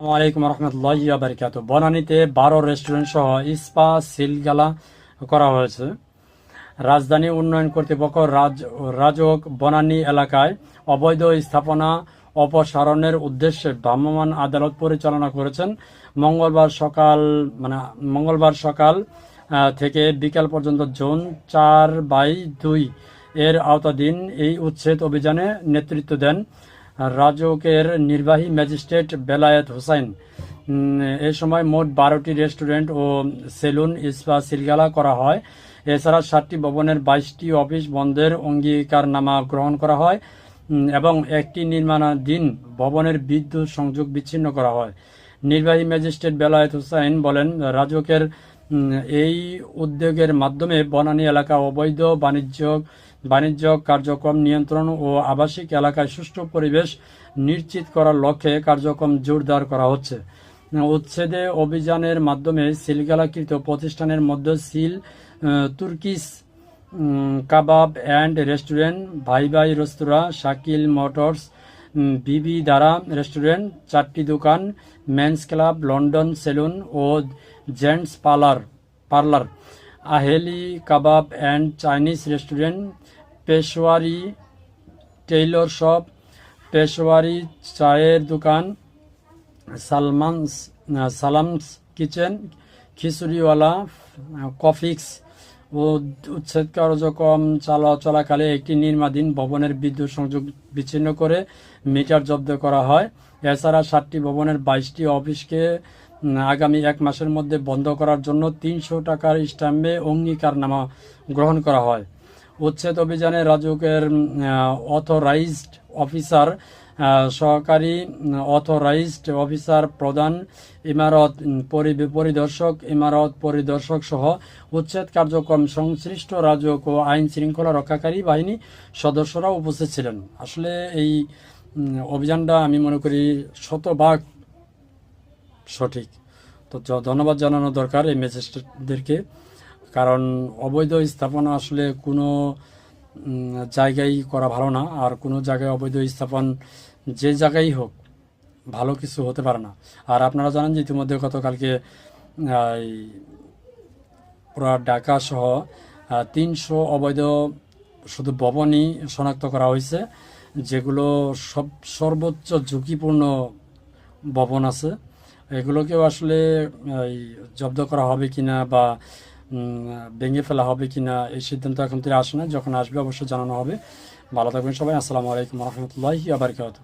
আসসালামু আলাইকুম রহমতুল্লাহ বারকাত বনানীতে বারো রেস্টুরেন্ট সহ ইস্পা সিলগালা করা হয়েছে। রাজধানী উন্নয়ন কর্তৃপক্ষ রাজ রাজক বনানী এলাকায় অবৈধ স্থাপনা অপসারণের উদ্দেশ্যে ভ্রাম্যমাণ আদালত পরিচালনা করেছেন। মঙ্গলবার সকাল মানে মঙ্গলবার সকাল থেকে বিকাল পর্যন্ত জোন চার বাই দুই এর আওতাধীন এই উচ্ছেদ অভিযানে নেতৃত্ব দেন রাজকের নির্বাহী ম্যাজিস্ট্রেট বেলায়েত হোসাইন উম, এ সময় মোট বারোটি রেস্টুরেন্ট ও সেলুন ইস্পা সিলগালা করা হয়। এছাড়া সাতটি ভবনের বাইশটি অফিস বন্ধের অঙ্গীকারনামা গ্রহণ করা হয় এবং একটি নির্মাণাধীন ভবনের বিদ্যুৎ সংযোগ বিচ্ছিন্ন করা হয়। নির্বাহী ম্যাজিস্ট্রেট বেলায়েত হোসাইন বলেন রাজকের এই উদ্যোগের মাধ্যমে বনানী এলাকা অবৈধ বাণিজ্য বাণিজ্য, কার্যক্রম নিয়ন্ত্রণ ও আবাসিক এলাকায় সুষ্ঠু পরিবেশ নিশ্চিত করার লক্ষ্যে কার্যক্রম জোরদার করা হচ্ছে। উচ্ছেদে অভিযানের মাধ্যমে সিলগালাকৃত প্রতিষ্ঠানের মধ্যে seal Turkish kebab and restaurant, Bhai Bhai restaurant, Shakil motors বিবি দারা রেস্টুরেন্ট, চারটি দোকান, men's club, London saloon O gents parlour parlour. Aheli kebab and Chinese restaurant Peshawari tailor shop Peshawari চায়ের দোকান, সালমানস, সালামস কিচেন, খিচুড়িওয়ালা, কফিক্স ও উচ্ছেদ কার্যক্রম চালা চলাকালে একটি নির্মাধীন ভবনের বিদ্যুৎ সংযোগ বিচ্ছিন্ন করে মিটার জব্দ করা হয়। এছাড়া সাতটি ভবনের বাইশটি অফিসকে আগামী এক মাসের মধ্যে বন্ধ করার জন্য তিনশো টাকার স্ট্যাম্পে অঙ্গীকারনামা গ্রহণ করা হয়। উচ্ছেদ অভিযানে রাজুকের অথরাইজড অফিসার সহকারী অথরাইজড অফিসার প্রধান, ইমারত পরি- পরিদর্শক, ইমারত পরিদর্শক সহ উচ্ছেদ কার্যক্রম সংশ্লিষ্ট রাজক ও আইন শৃঙ্খলা রক্ষাকারী বাহিনী সদস্যরা উপস্থিত ছিলেন। আসলে এই অভিযানটা আমি মনে করি শতভাগ সঠিক। তো ধন্যবাদ জানানো দরকার এই ম্যাজিস্ট্রেটদেরকে কারণ অবৈধ স্থাপনা আসলে কোনো জায়গায় করা ভালো না। আর কোনো জায়গায় অবৈধ স্থাপন যে জায়গায় হোক, ভালো কিছু হতে পারে না। আর আপনারা জানেন যে ইতিমধ্যে গতকালকে পুরা ঢাকা সহ তিনশো অবৈধ শুধু ভবনই শনাক্ত করা হয়েছে, যেগুলো সব সর্বোচ্চ ঝুঁকিপূর্ণ ভবন আছে। এগুলোকেও আসলে জব্দ করা হবে কি না বা ভেঙে ফেলা হবে কি না এই সিদ্ধান্ত এখন থেকে আসে না। যখন আসবে অবশ্যই জানানো হবে। ভালো থাকবেন সবাই। আসসালামু আলাইকুম রহমতুল্লাহি আবরকাত